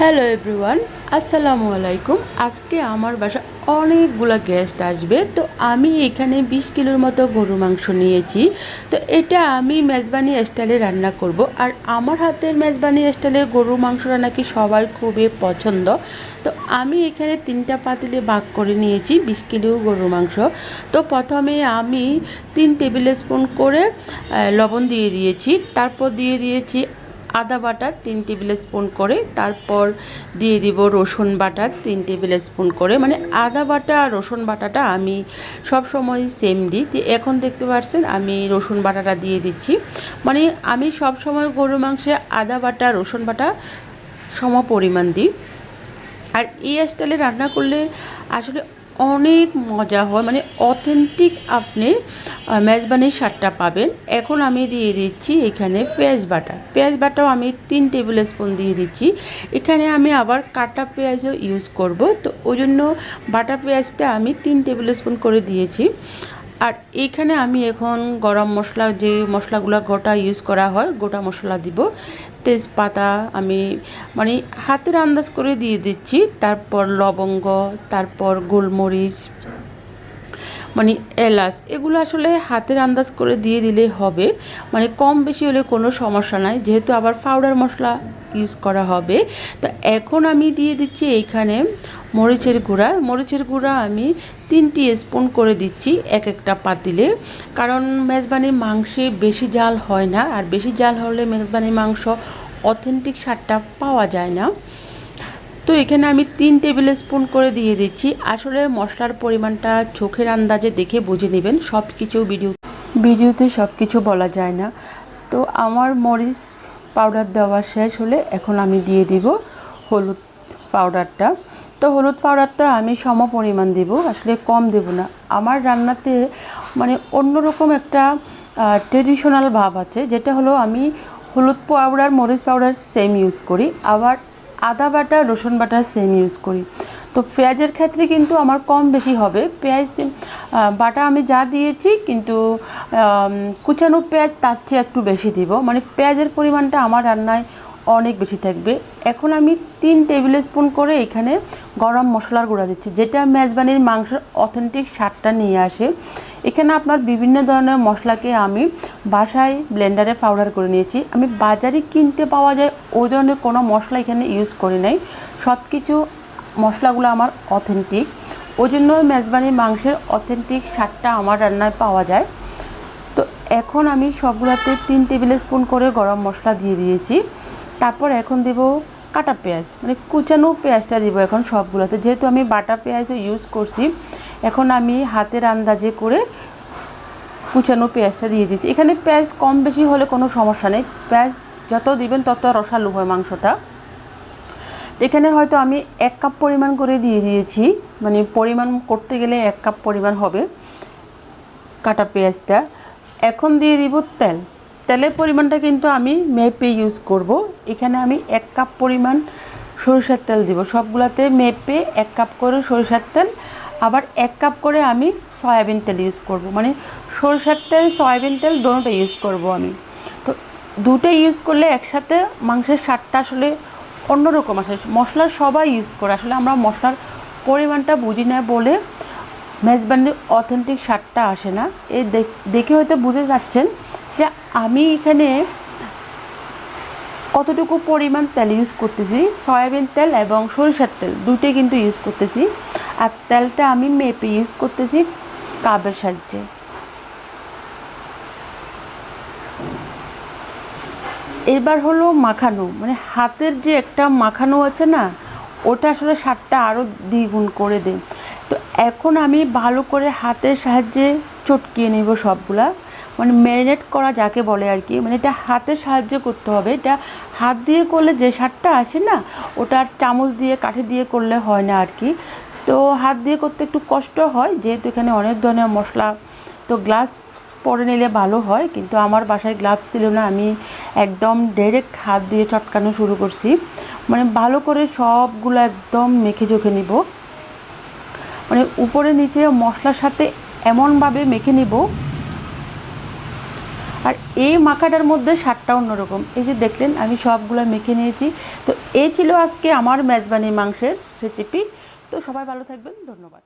Hello everyone আসসালামু আলাইকুম আজকে আমার বাসা অনেকগুলো গেস্ট আসবে। তো আমি এখানে বিশ কিলোর মতো গরু মাংস নিয়েছি। তো এটা আমি মেজবানি স্টাইলে রান্না করব। আর আমার হাতের মেজবানি স্টাইলে গরু মাংসটা নাকি সবার খুবই পছন্দ। তো আমি এখানে তিনটা পাতিলে ভাগ করে নিয়েছি বিশ কিলো গরু মাংস। তো প্রথমে আমি তিন টেবিল স্পুন করে লবণ দিয়ে দিয়েছি। তারপর দিয়ে দিয়েছি আদা বাটা তিন টেবিল স্পুন করে, তারপর দিয়ে দিব রসুন বাটা তিন টেবিল স্পুন করে। মানে আদা বাটা আর রসুন বাটাটা আমি সব সময় সেম দিই। তো এখন দেখতে পাচ্ছেন আমি রসুন বাটাটা দিয়ে দিচ্ছি। মানে আমি সব সময় গরু মাংসে আদা বাটা, রসুন বাটা সম পরিমাণ দিই। আর এই স্টাইলে রান্না করলে আসলে অনেক মজা হয়। মানে অথেন্টিক আপনি মেজবানির সারটা পাবেন। এখন আমি দিয়ে দিচ্ছি এখানে পেঁয়াজ বাটা। পেঁয়াজ বাটাও আমি তিন টেবিল স্পুন দিয়ে দিচ্ছি। এখানে আমি আবার কাটা পেঁয়াজও ইউজ করব। তো ওই জন্য বাটা পেঁয়াজটা আমি তিন টেবিল স্পুন করে দিয়েছি। আর এইখানে আমি এখন গরম মশলা, যে মশলাগুলো গোটা ইউজ করা হয়, গোটা মশলা দিব। তেজপাতা আমি মানে হাতের আন্দাজ করে দিয়ে দিচ্ছি। তারপর লবঙ্গ, তারপর গোলমরিচ মানে এলাচ, এগুলো আসলে হাতের আন্দাজ করে দিয়ে দিলে হবে। মানে কম বেশি হলে কোনো সমস্যা নাই, যেহেতু আবার পাউডার মশলা ইউজ করা হবে। তো এখন আমি দিয়ে দিচ্ছি এইখানে মরিচের গুঁড়া। মরিচের গুঁড়া আমি তিনটি স্পুন করে দিচ্ছি এক একটা পাতিলে। কারণ মেজবানির মাংসে বেশি জাল হয় না, আর বেশি জাল হলে মেজবানির মাংস অথেন্টিক স্বাদটা পাওয়া যায় না। তো এখানে আমি তিন টেবিল স্পুন করে দিয়ে দিচ্ছি। আসলে মশলার পরিমাণটা চোখের আন্দাজে দেখে বুঝে নেবেন। সব কিছু ভিডিও ভিডিওতে সব কিছু বলা যায় না। তো আমার মরিচ পাউডার দেওয়া শেষ হলে এখন আমি দিয়ে দিব হলুদ পাউডারটা। তো হলুদ পাউডারটা আমি সম পরিমাণ দেব, আসলে কম দেব না। আমার রান্নাতে মানে অন্যরকম একটা ট্রেডিশনাল ভাব আছে, যেটা হলো আমি হলুদ পাউডার, মরিচ পাউডার সেম ইউজ করি। আবার আদা বাটা, রসুন বাটা সেম ইউজ করি। তো পেঁয়াজের ক্ষেত্রে কিন্তু আমার কম বেশি হবে। পেঁয়াজ বাটা আমি যা দিয়েছি কিন্তু কুচানো পেঁয়াজ তার চেয়ে একটু বেশি দিব। মানে পেঁয়াজের পরিমাণটা আমার রান্নায় অনেক বেশি থাকবে। এখন আমি তিন টেবিল স্পুন করে এখানে গরম মশলার গুঁড়া দিচ্ছি, যেটা মেজবানির মাংসের অথেন্টিক স্বাদটা নিয়ে আসে। এখানে আপনার বিভিন্ন ধরনের মশলাকে আমি বাসায় ব্লেন্ডারে পাউডার করে নিয়েছি। আমি বাজারে কিনতে পাওয়া যায় ওই ধরনের কোনো মশলা এখানে ইউজ করি নাই। সব কিছু মশলাগুলো আমার অথেন্টিক ওই জন্য মেজবানির মাংসের অথেন্টিক স্বাদটা আমার রান্নায় পাওয়া যায়। তো এখন আমি সবগুলোতে তিন টেবিল স্পুন করে গরম মশলা দিয়ে দিয়েছি। তারপর এখন দেব কাটা পেঁয়াজ মানে কুচানো পেঁয়াজটা দিব এখন সবগুলোতে। যেহেতু আমি বাটা পেঁয়াজও ইউজ করছি, এখন আমি হাতের আন্দাজে করে কুচানো পেঁয়াজটা দিয়ে দিয়েছি এখানে পেঁয়াজ কম বেশি হলে কোনো সমস্যা নেই। পেঁয়াজ যত দিবেন তত রসালো হয় মাংসটা। এখানে হয়তো আমি এক কাপ পরিমাণ করে দিয়ে দিয়েছি মানে পরিমাণ করতে গেলে এক কাপ পরিমাণ হবে কাটা পেঁয়াজটা। এখন দিয়ে দিব তেল। তেলের পরিমাণটা কিন্তু আমি মেপে ইউজ করব। এখানে আমি এক কাপ পরিমাণ সরিষার তেল দিব। সবগুলাতে মেপে এক কাপ করে সরিষার তেল, আবার এক কাপ করে আমি সয়াবিন তেল ইউজ করব। মানে সরিষার তেল, সয়াবিন তেল দোনোটা ইউজ করব আমি। তো দুটো ইউজ করলে একসাথে মাংসের স্বাদটা আসলে অন্যরকম আসে। মশলা সবাই ইউজ করে। আসলে আমরা মশলার পরিমাণটা বুঝি না বলে মেজবান্ডির অথেন্টিক স্বাদটা আসে না। এ দেখে হয়তো বুঝে যাচ্ছেন। যে আমি এখানে কতটুকু পরিমাণ তেল ইউজ করতেছি? সয়াবিন তেল এবং সরিষার তেল দুটোই কিন্তু ইউজ করতেছি। আর তেলটা আমি মেপে ইউজ করতেছি কাবের সাহায্যে। এবার হলো মাখানো মানে হাতের যে একটা মাখানো আছে না, ওটা আসলে স্বাদটা আরও দ্বিগুণ করে দেয়। তো এখন আমি ভালো করে হাতের সাহায্যে চটকিয়ে নেব সবগুলা। মানে ম্যারিনেট করা যাকে বলে আর কি মানে এটা হাতের সাহায্যে করতে হবে। এটা হাত দিয়ে করলে যে স্বাদটা আসে না, ওটা চামচ দিয়ে, কাঠি দিয়ে করলে হয় না আর কি। তো হাত দিয়ে করতে একটু কষ্ট হয়, যেহেতু এখানে অনেক ধরনের মশলা, তো গ্লাভস পরে নিলে ভালো হয়, কিন্তু আমার বাসায় গ্লাভস ছিল না, আমি একদম ডাইরেক্ট হাত দিয়ে চটকানো শুরু করছি। মানে ভালো করে সবগুলো একদম মেখে চোখে নিব। মানে উপরে নিচে মশলার সাথে এমনভাবে মেখে নিব আর এই মাখাটার মধ্যে স্বাদটা অন্যরকম। এই যে দেখলেন, আমি সবগুলো মেখে নিয়েছি। তো এই ছিল আজকে আমার মেজবানি মাংসের রেসিপি তো সবাই ভালো থাকবেন। ধন্যবাদ।